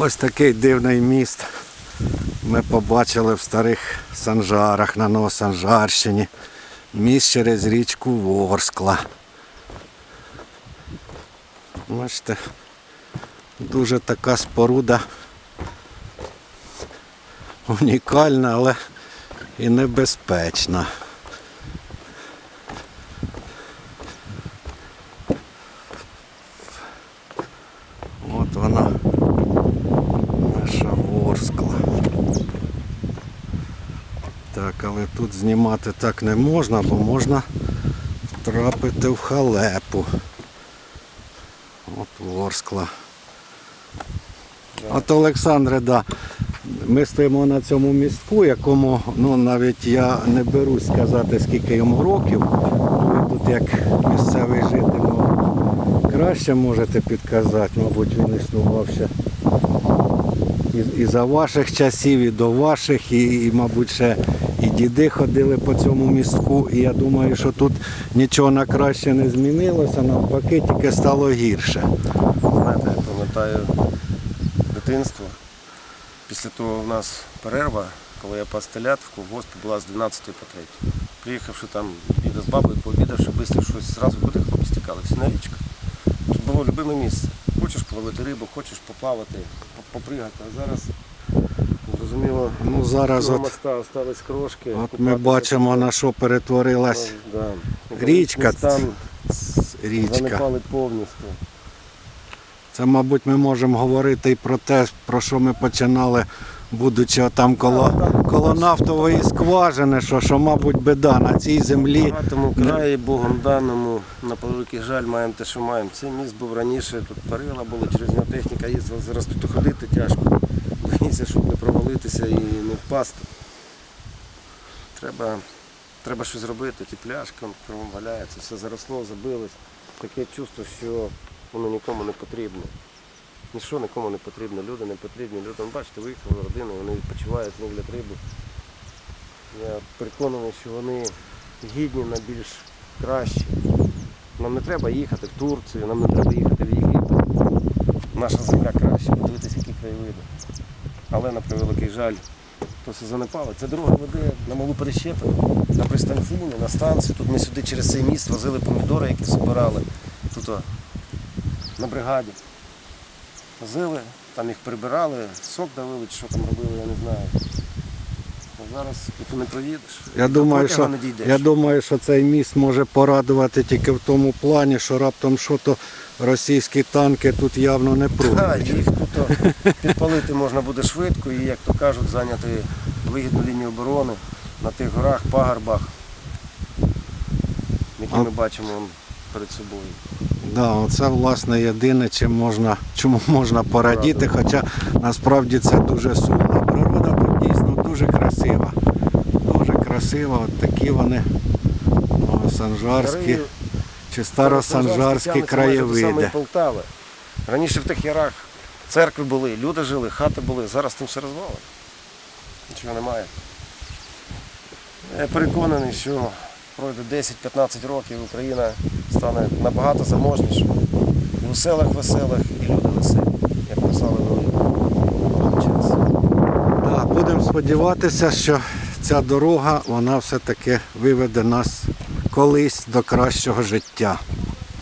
Ось такий дивний міст ми побачили в старих Санжарах на Новосанжарщині. Міст через річку Ворскла. Бачите, дуже така споруда унікальна, але і небезпечна. От вона наша Ворскла. Так, але тут знімати так не можна, бо можна втрапити в халепу. От Ворскла. От Олександре, да. Ми стоїмо на цьому містку, якому ну, навіть я не берусь сказати, скільки йому років. Ви тут як місцевий житель ну, краще можете підказати, мабуть, він існував ще і, і за ваших часів, і до ваших, і, і, мабуть, ще діди ходили по цьому містку. І я думаю, що тут нічого на краще не змінилося, навпаки, тільки стало гірше. Знаєте, я пам'ятаю дитинство. Після того в нас перерва, коли я пас телят в колгоспі була з 12 по 3. Приїхавши там діда з бабою, пообідавши, швидко щось зразу куди хлопці тікали, всі на річку. Тут було любиме місце. Хочеш половити рибу, хочеш поплавати, по- попригати. А зараз, зрозуміло, Ну зараз от, остались крошки. от ми бачимо на що перетворилась Да. річка. Там річка. повністю. Це, мабуть, ми можемо говорити і про те, про що ми починали, будучи там коло, коло нафтової скважини, що, що, мабуть, біда на цій землі. Багатому краї, Богом даному, на превеликий жаль, маємо те, що маємо. Цей міст був раніше, тут перила були, через нього техніка їздила, зараз тут ходити тяжко. Боїться, щоб не провалитися і не впасти. Треба, треба щось робити, ті пляшки, он кругом валяється, все заросло, забилось. Таке чувство, що воно нікому не потрібно. Нічого нікому не потрібно, люди не потрібні. Люди, ну, бачите, виїхали родини, вони відпочивають, ловлять рибу. Я переконаний, що вони гідні на більш краще. Нам не треба їхати в Турцію, нам не треба їхати в Єгипет. Наша земля краще, подивитися, які краєвиди. Але на превеликий жаль, то все занепало. Це дорога веде на малу перещепину, на пристанційну, на станцію. Тут ми сюди через цей міст возили помідори, які збирали. Тут на бригаді. Возили, там їх прибирали, сок давили, чи що там робили, я не знаю. Зараз проїдеш. Я думаю, що, не дійдеш. я думаю, що цей міст може порадувати тільки в тому плані, що раптом що то російські танки тут явно не Так, їх тут підпалити можна буде швидко і, як то кажуть, зайняти вигідну лінію оборони на тих горах, пагорбах, які А- ми бачимо перед собою. Да, оце власне єдине, чим можна, чому можна порадіти, хоча насправді це дуже сумно. Природа тут дійсно дуже красива. Дуже красива, от такі вони новосанжарські Гори чи старосанжарські краєвиди. Полтави. Раніше в тих ярах церкви були, люди жили, хати були, зараз там все розвалено. Нічого немає. Я переконаний, що пройде 10-15 років Україна стане набагато заможнішою. І у селах веселих, і люди веселі, як писали сподіватися, що ця дорога вона все-таки виведе нас колись до кращого життя.